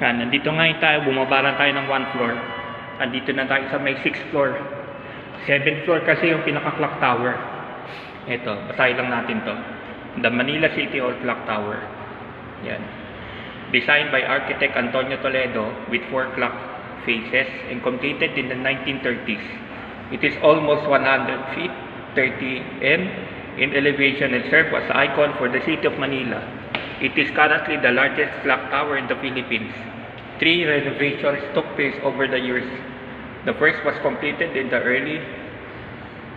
Yan, nandito ngayon tayo, bumaba lang tayo ng one floor. Nandito na tayo sa may sixth floor. Seventh floor kasi yung pinaka-clock tower. Ito, basahin lang natin to. The Manila City Hall Clock Tower. Yan. Designed by architect Antonio Toledo with four clock faces and completed in the 1930s. It is almost 100 feet, 30 m in elevation and serves as icon for the city of Manila. It is currently the largest clock tower in the Philippines. Three renovations took place over the years. The first was completed in the early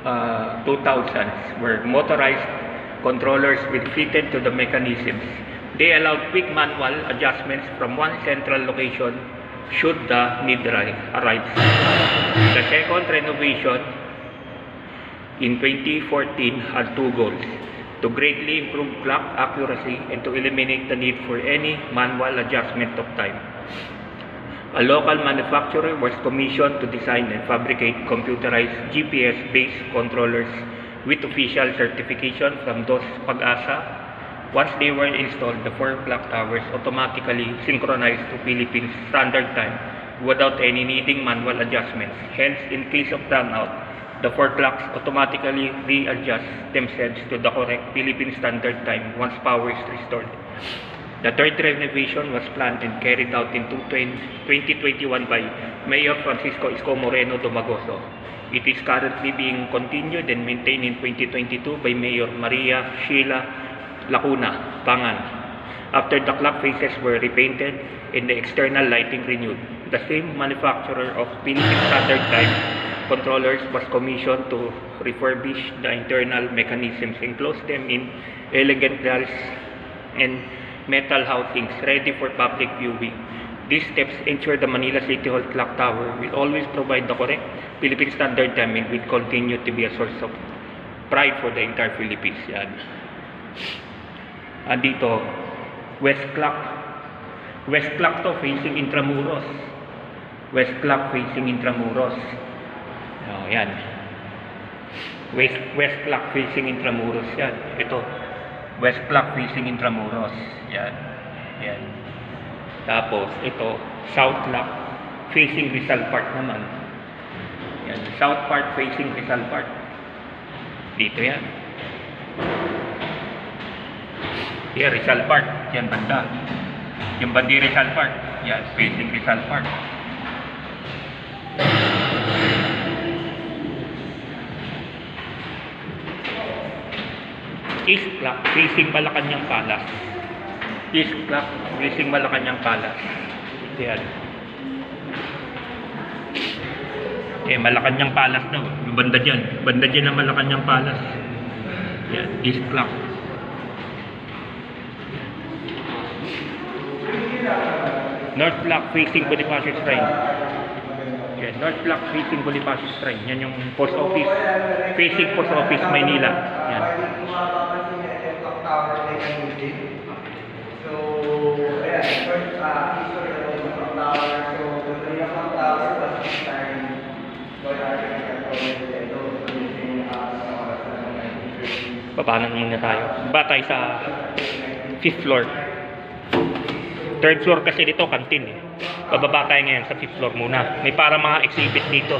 uh, 2000s, where motorized controllers were fitted to the mechanisms. They allowed quick manual adjustments from one central location should the need arise. The second renovation in 2014 had two goals to greatly improve clock accuracy and to eliminate the need for any manual adjustment of time. A local manufacturer was commissioned to design and fabricate computerized GPS-based controllers with official certification from those Pag-asa. Once they were installed, the four clock towers automatically synchronized to Philippine Standard Time without any needing manual adjustments. Hence, in case of brownout, the four clocks automatically readjust themselves to the correct Philippine Standard Time once power is restored. The third renovation was planned and carried out in 2021 by Mayor Francisco Isko Moreno Domagoso. It is currently being continued and maintained in 2022 by Mayor Maria Sheila Lacuna Pangan. After the clock faces were repainted and the external lighting renewed, the same manufacturer of Philippine Standard Time controllers was commissioned to refurbish the internal mechanisms and close them in elegant glass and metal housings ready for public viewing. These steps ensure the Manila City Hall Clock Tower will always provide the correct Philippine Standard Time and will continue to be a source of pride for the entire Philippines. Yan. Andito, West Clock. West Clock to facing Intramuros. West Clock facing Intramuros. Oh, yan. West, West Clock facing Intramuros yan. Ito. West Clock facing Intramuros. Yan. Yan. Tapos, ito, South Clock facing Rizal Park naman. Yan. South Park facing Rizal Park. Dito yan. Yan, Rizal Park. Yan, banda. Yung bandi Rizal Park. Yan, facing Rizal Park. East Clock facing Malacanang Palace. East Clock facing Malacanang Palace. Yan. Eh, Malacanang Palace daw. Yung banda dyan. Banda dyan ng Malacanang Palace. Yan, East Clock. North Block facing Bonifacio Shrine. Yan, North Block facing Bonifacio Shrine. Yan yung post office. Facing post office, Maynila. Yan. Kung mapapansin niya, ito yung clock tower na yung music. So, ayan, first, uh, history of the clock tower. So, the clock tower was designed by architect Toledo using uh, sa oras ng 1930s. Papanan muna tayo. Ba tayo sa fifth floor. Third floor kasi dito, kantin eh. Bababa tayo ngayon sa fifth floor muna. May para mga exhibit dito.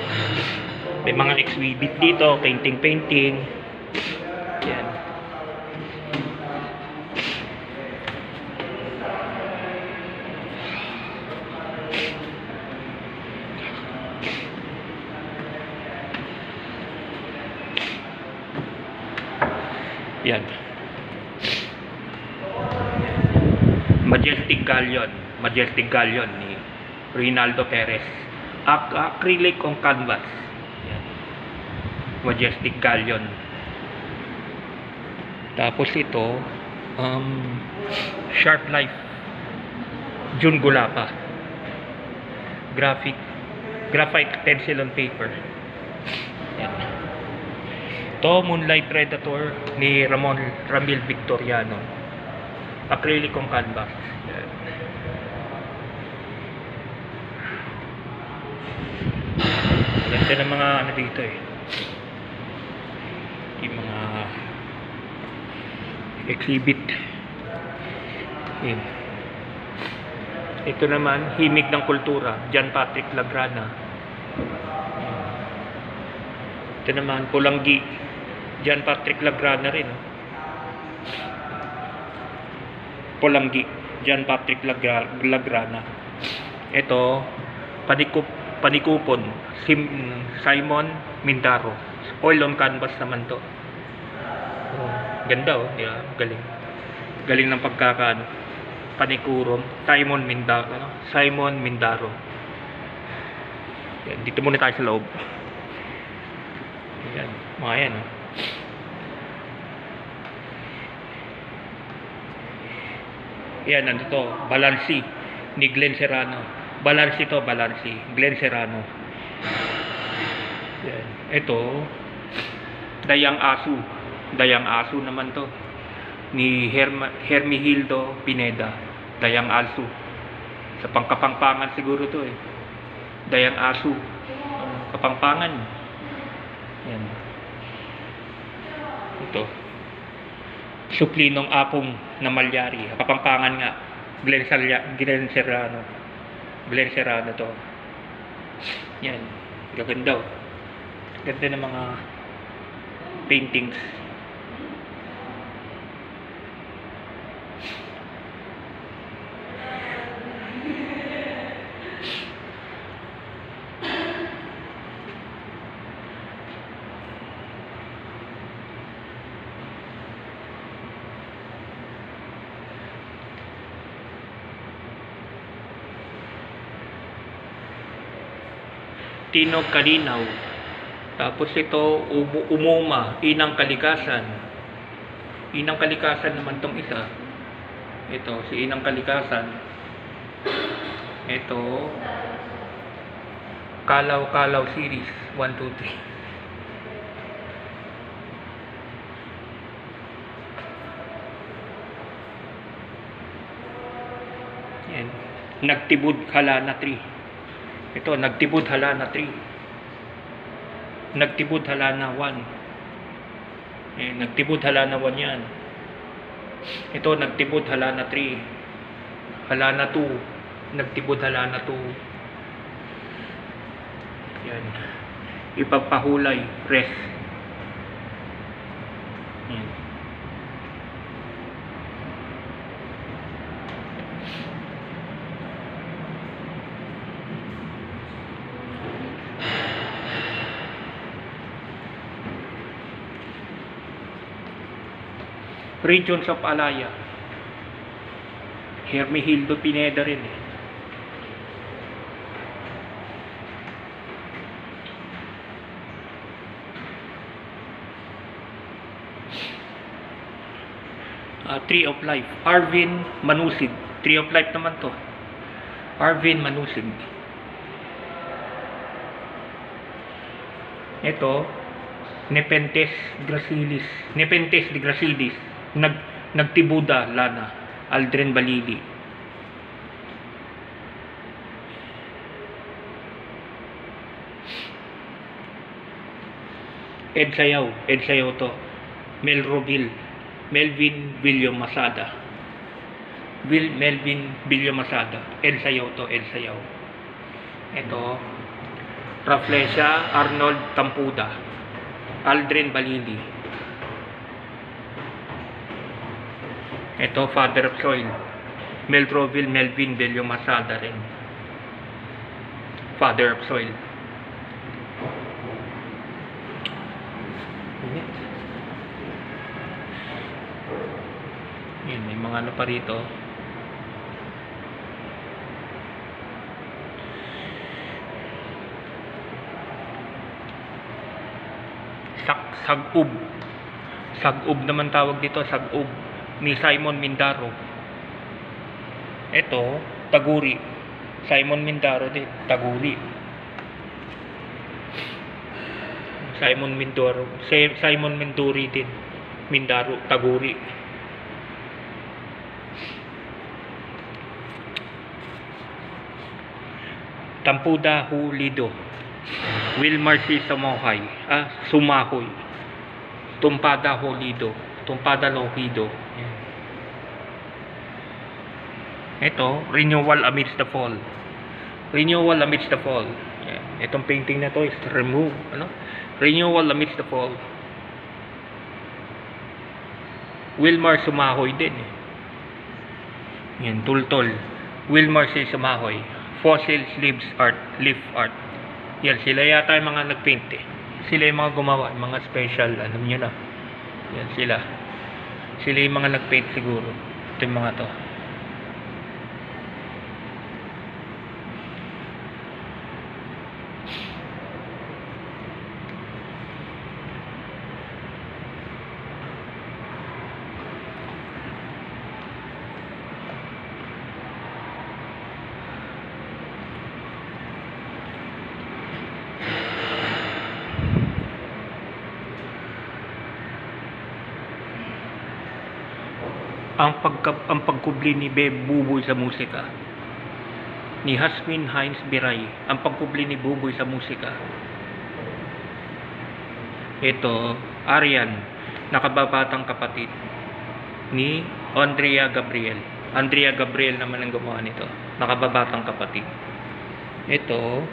May mga exhibit dito, painting-painting. Yan. Yan. Majestic Galleon. Majestic Galleon ni Rinaldo Perez. Ac- acrylic on canvas. Yan. Majestic Galleon. Tapos ito, um, Sharp Life. June Gulapa. Graphic. Graphite pencil on paper. Yan. Ito, Moonlight Predator ni Ramon Ramil Victoriano. Acrylic on canvas. Yan. Ganda ng mga ano dito eh. Yung mga exhibit. Yan. Ito naman, Himig ng Kultura, John Patrick Lagrana. Ito naman, Pulanggi, John Patrick Lagrana rin. oh. Pulanggi, John Patrick Lagra- Lagrana. Ito, Panikup, Panikupon, Sim, Simon Mindaro. Oil on canvas naman to. Oh, ganda oh, di ba? Galing. Galing ng pagkakaano. Panikurom, Simon Mindaro. Ano? Simon Mindaro. Yan, dito muna tayo sa loob. Yan, mga yan. Oh. Yan, ano to? Balansi ni Glenn Serrano. Balansi to, Balansi. Glenn Serrano. Yan. Ito, Dayang Asu. Dayang Asu naman to. Ni Herma, Hermihildo Pineda. Dayang Asu. Sa pangkapangpangan siguro to eh. Dayang Asu. Kapangpangan. Yan. Ito. Suplinong apong na Malyari. Kapampangan nga. Glenn, Salya, Glenn Serrano. Glenn Serrano to. Yan. Gaganda oh. Ganda ng mga paintings. Tinog Kalinaw. Tapos ito, Umu- Umuma, Inang Kalikasan. Inang Kalikasan naman tong isa. Ito, si Inang Kalikasan. Ito, Kalaw Kalaw series 1 2 3. Yan. Nagtibod Halana 3. Ito, Nagtibod Halana 3. Nagtibod Halana 1. Eh, Nagtibod Halana 1 yan. Ito, Nagtibod Halana 3. Halana 2. Nagtibod Halana 2. Yan. Ipagpahulay, rest. Yan. Regions of Alaya. Hermihildo Pineda rin eh. Ah, Tree of Life. Arvin Manusig. Tree of Life naman to. Arvin Manusig. Ito, Nepenthes gracilis. Nepenthes de gracilis. Nag, nagtibuda lana. Aldrin Balili. Ed Sayaw. Ed Sayaw to. Melroville. Melvin William Masada. Will Melvin William Masada. Ed Sayaw to. Ed Sayaw. Ito. Raflesia Arnold Tampuda. Aldrin Balili. Ito, Father of Soil. Meltroville, Melvin Bello Masada rin. Father of Soil. Yun, may mga ano pa rito. Sak sagub. Sagub naman tawag dito, sagub ni Simon Mindaro. Ito, Taguri. Simon Mindaro din, Taguri. Simon Mindoro, Si- Simon Minduri din. Mindaro, Taguri. Tampuda Hulido. Wilmar C. Samohay. Ah, Sumahoy. Tumpada Holido. Tumpada Lohido. Yan. Ito, renewal amidst the fall. Renewal amidst the fall. Yan. Itong painting na to is remove, ano? Renewal amidst the fall. Wilmar Sumahoy din eh. Yan, tultol. Wilmar si Sumahoy. Fossils, leaves, art, leaf art. Yan, sila yata yung mga nagpaint eh. Sila yung mga gumawa, yung mga special, alam nyo na. Yan sila. Sila yung mga nagpaint siguro. Ito yung mga to. Pagka, ang pagkubli ni Beb Buboy sa musika. Ni Hasmin Hines Biray ang pagkubli ni Buboy sa musika. Ito Arian nakababatang kapatid ni Andrea Gabriel. Andrea Gabriel naman ang gumawa nito. Nakababatang kapatid. Ito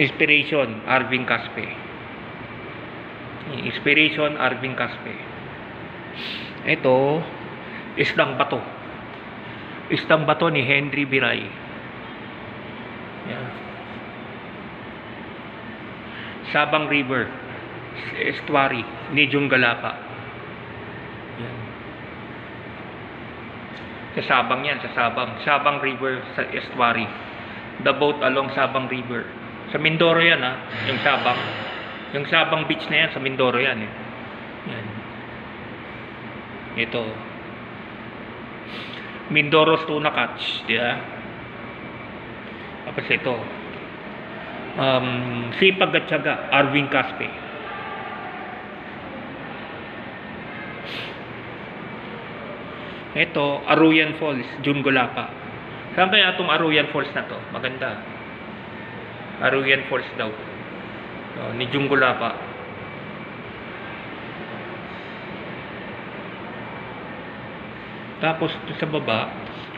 Inspiration Arvin Caspe. Inspiration Arvin Caspe. Ito Isdang Bato. Isdang Bato ni Henry Biray. Yan. Sabang River. Estuary ni Jung Galapa. Yan. Sa Sabang yan, sa Sabang. Sabang River sa Estuary. The boat along Sabang River. Sa Mindoro yan ha, yung Sabang. Yung Sabang Beach na yan, sa Mindoro yan eh. Yan. Ito. Mindoro's tuna catch, di ba? Tapos ito. Um, Sipag at Tiyaga, Arvin Caspe. Ito, Aruyan Falls, June Golapa. Saan kaya itong Aruyan Falls na to? Maganda. Aruyan Falls daw. Oh, ni June Golapa. Tapos sa baba,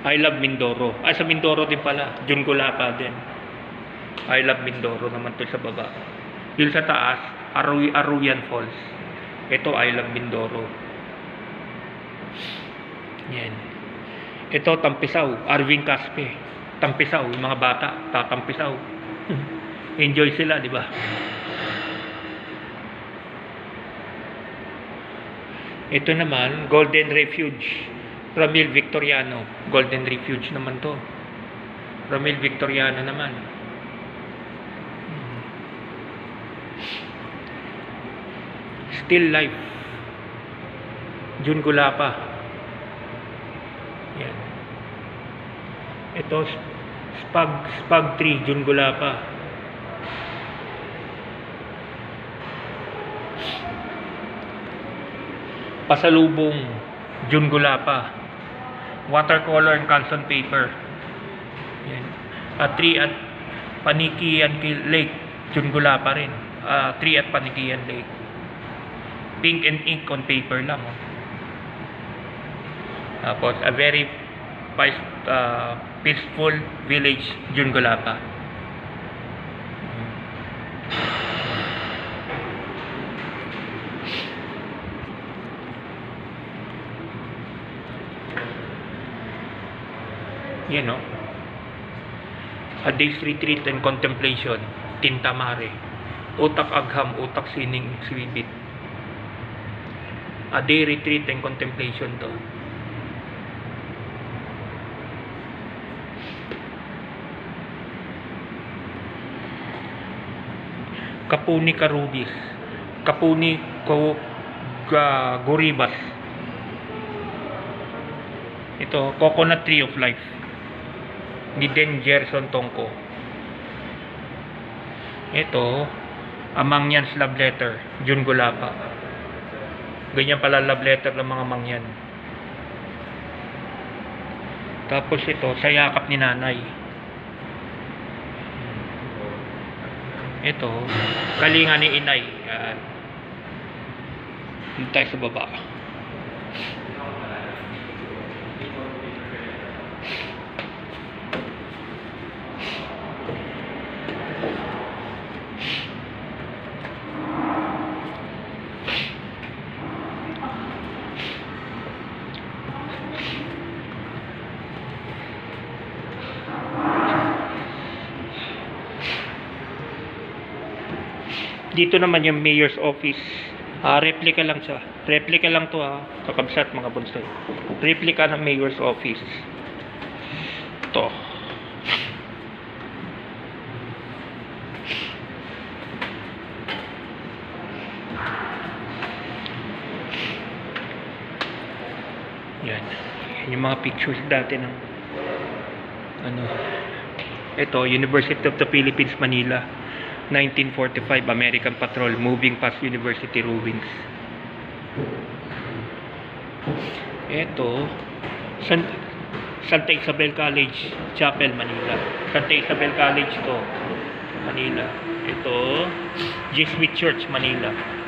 I love Mindoro. Ay, sa Mindoro din pala. Jun Gulapa din. I love Mindoro naman to sa baba. Yung sa taas, Aruy, Aruyan Falls. Ito, I love Mindoro. Yan. Ito, Tampisaw. Arvin Caspe. Tampisaw. Yung mga bata, tatampisaw. Enjoy sila, di ba? Ito naman, Golden Refuge. Ramil Victoriano. Golden Refuge naman to. Ramil Victoriano naman. Still Life. June Gulapa. Yan. Ito, Spag, Spag 3, June Gulapa. Pasalubong, June Gulapa. Watercolor and calson paper. Yan. At 3 at Panikian Ki- Lake, June Gulapa rin. Ah, 3 at Panikian Lake. Pink and ink on paper lang. Oh. Tapos, a very ah, peaceful village, June Yan no? A day's retreat and contemplation, Tintamare. Utak agham, utak sining swibit. A day retreat and contemplation to. Kapuni Karubis. Kapuni Ko Goribas. Ito, Coconut Tree of Life ni Den Gerson Tongko. Ito, Amangyan's Love Letter, June Gulapa. Ganyan pala love letter ng mga mangyan. Tapos ito, sa yakap ni nanay. Ito, kalinga ni inay. Yan. Dito sa baba. Dito naman yung mayor's office. Ah, replica lang siya. Replica lang to ha. Kakabsat mga bunsoy. Replica ng mayor's office. To. Yan. Yan yung mga pictures dati ng ano. Ito, University of the Philippines, Manila. 1945 American Patrol moving past University ruins. Ito, San, Santa Isabel College, Chapel, Manila. Santa Isabel College to, Manila. Ito, Jesuit Church, Manila.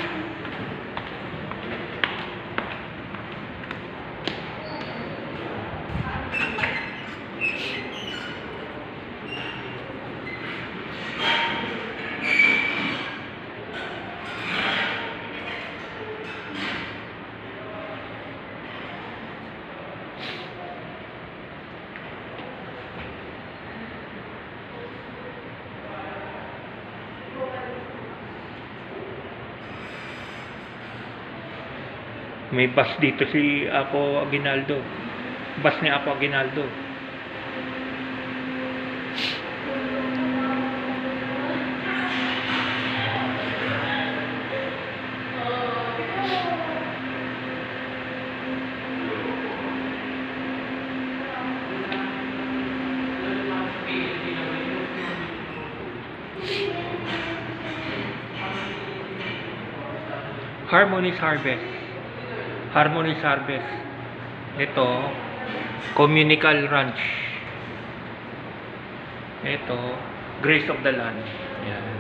May bus dito si Apo Aguinaldo. Bus ni Apo Aguinaldo. Harmony's Harvest. Harmony's Harvest. Ito, Communical Ranch. Ito, Grace of the Land. Yan.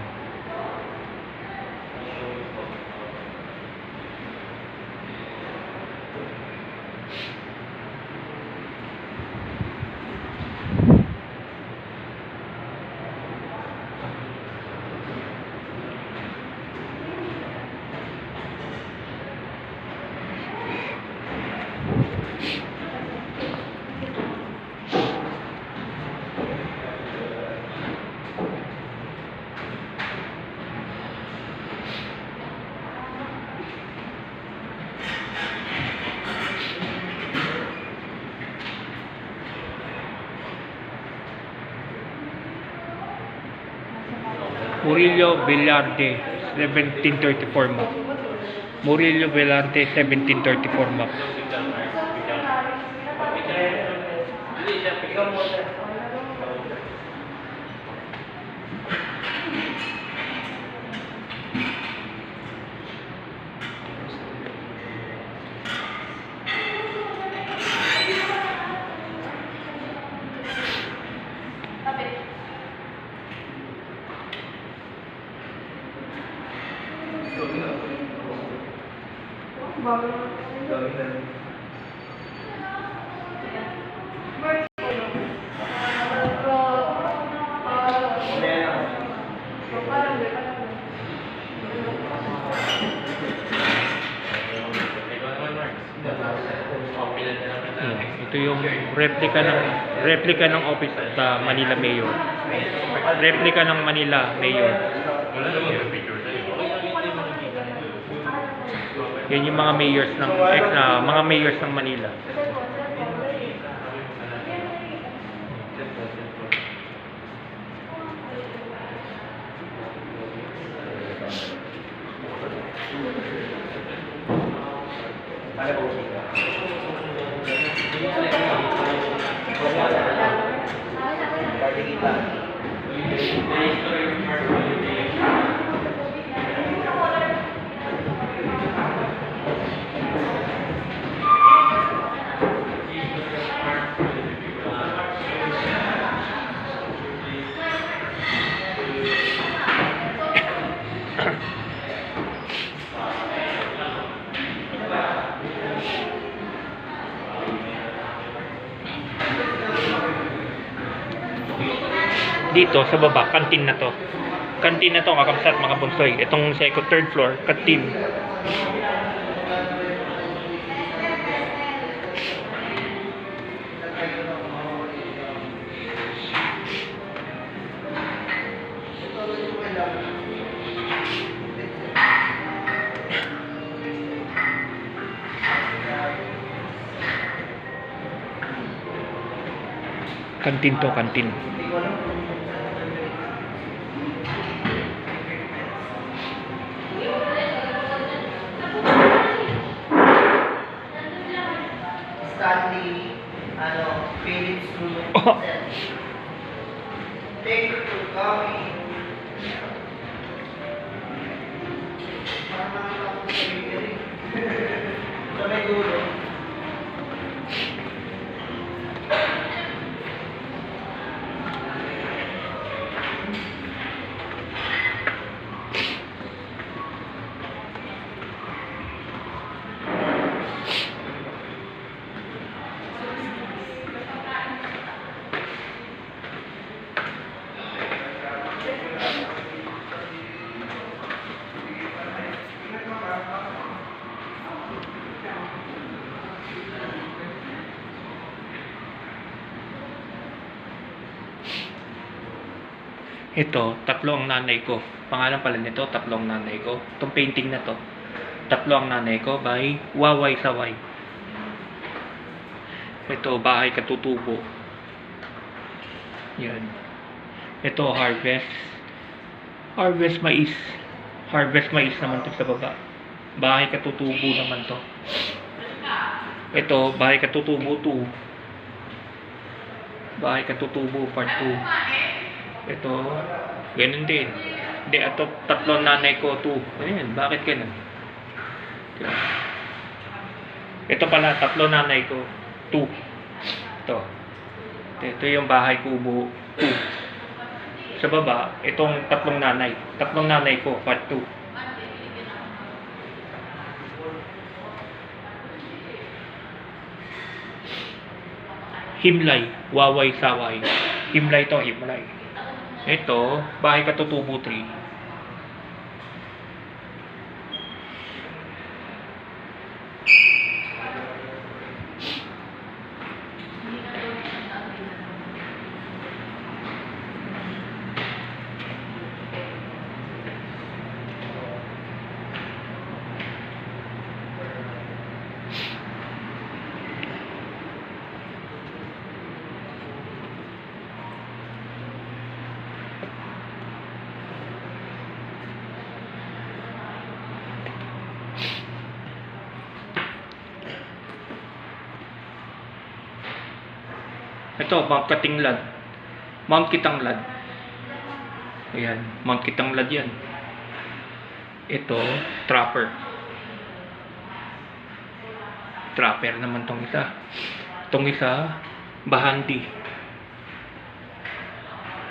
Murillo Velarde, 1734 map. Murillo Velarde, 1734 map. Ito yung replica ng replica ng office of the Manila Mayor. Replica ng Manila Mayor. Yan yung mga mayors ng ex na mga mayors ng Manila. dito sa baba, kantin na to. Kantin na to mga kamsat, mga bunsoy. Itong second, third floor, kantin. kantin to kantin Thank you for coming. Ito, tatlo ang nanay ko. Pangalan pala nito, tatlo ang nanay ko. Itong painting na to, tatlo ang nanay ko by Waway Saway. Ito, bahay katutubo. Yan. Ito, harvest. Harvest mais. Harvest mais naman to sa baba. Bahay katutubo naman to. Ito, bahay katutubo 2. Bahay katutubo part 2. Ito, ganun din. Hindi, ito, tatlong nanay ko, two. Ayan, bakit ganun? Diba? Ito pala, tatlo nanay ko, two. Ito. Ito yung bahay kubo, two. Sa baba, itong tatlong nanay. Tatlong nanay ko, part two. Himlay, waway saway. Himlay to, himlay. Ito, bahay katutubo 3. Ito, Mount Katinglad. Mount Kitanglad. Ayan, Mount Kitanglad yan. Ito, Trapper. Trapper naman tong isa. Tong isa, Bahandi.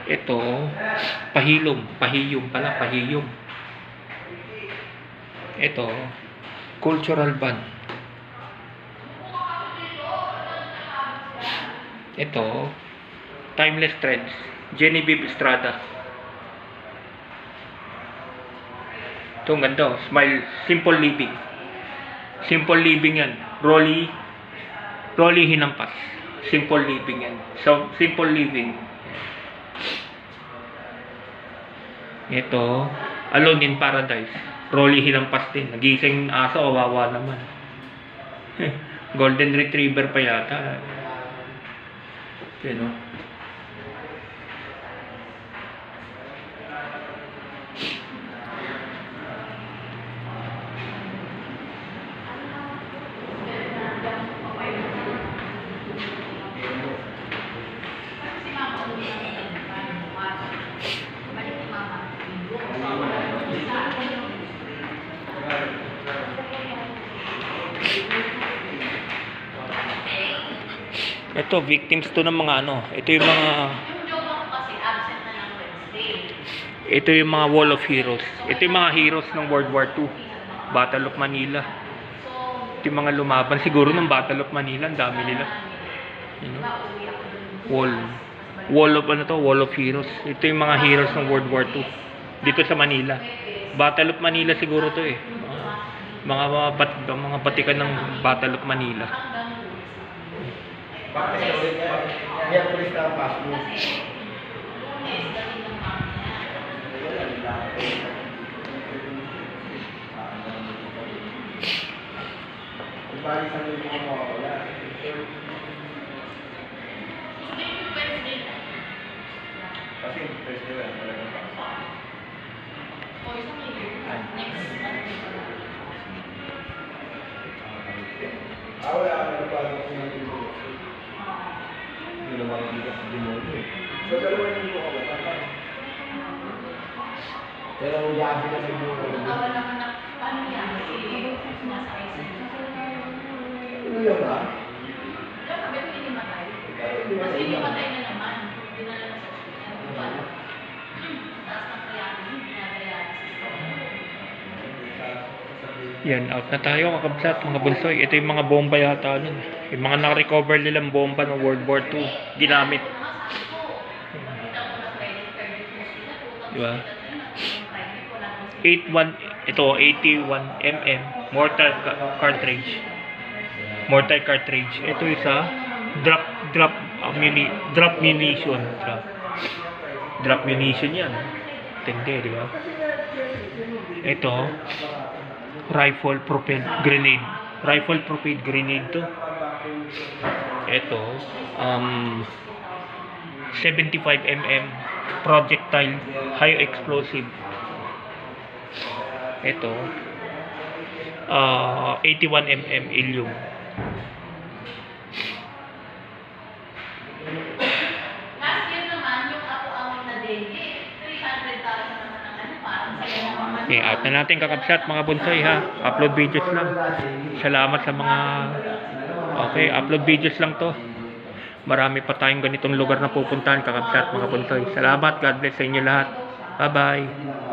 Ito, Pahilom. Pahiyom pala, Pahiyom. Ito, Cultural Band. Ito, Timeless Trends, Genevieve Estrada. Ito, ang ganda. oh. Smile, Simple Living. Simple Living yan. Rolly, Rolly Hinampas. Simple Living yan. So, Simple Living. Ito, Alone in Paradise. Rolly Hinampas din. Nagising aso, awawa naman. Golden Retriever pa yata. Yun o. Ito, victims to ng mga ano. Ito yung mga ito yung mga Wall of Heroes. Ito yung mga heroes ng World War II. Battle of Manila. Ito yung mga lumaban siguro ng Battle of Manila, ang dami nila. You know? Wall. Wall of ano to? Wall of Heroes. Ito yung mga heroes ng World War II. Dito sa Manila. Battle of Manila siguro to eh. Mga mga, bat, mga batikan ng Battle of Manila. Bakit sa ulit pulis na ang pass mo. Bali sa mga mawawala. Wednesday Kasi yung price nila talagang taas. O isang year. Next month. Ah, wala nasa ICU. Ano yun ba? Hindi. Kasi hindi matay na naman. Dinala na sa hospital. Hindi. Taas ng creatinine, pinadialysis ko. Yan, out na tayo kakabsat mga bunsoy. Ito yung mga bomba yata nun. Yung mga na-recover nilang bomba ng World War II. Ginamit. Ito nga 81, ito 81 mm mortar ca- cartridge. Mortar cartridge. Ito isa drop drop ammuni drop munition. Drop, drop munition yan. Tindi, di ba? Ito rifle propelled grenade. Rifle propelled grenade to. Ito um 75 mm projectile high explosive ano, parang saya naman. Okay, out na natin kakabsat mga bunsoy ha. Upload videos lang. Salamat sa mga Okay, upload videos lang to. Marami pa tayong ganitong lugar na pupuntahan kakabsat mga bunsoy. Salamat, God bless sa inyo lahat. Bye-bye.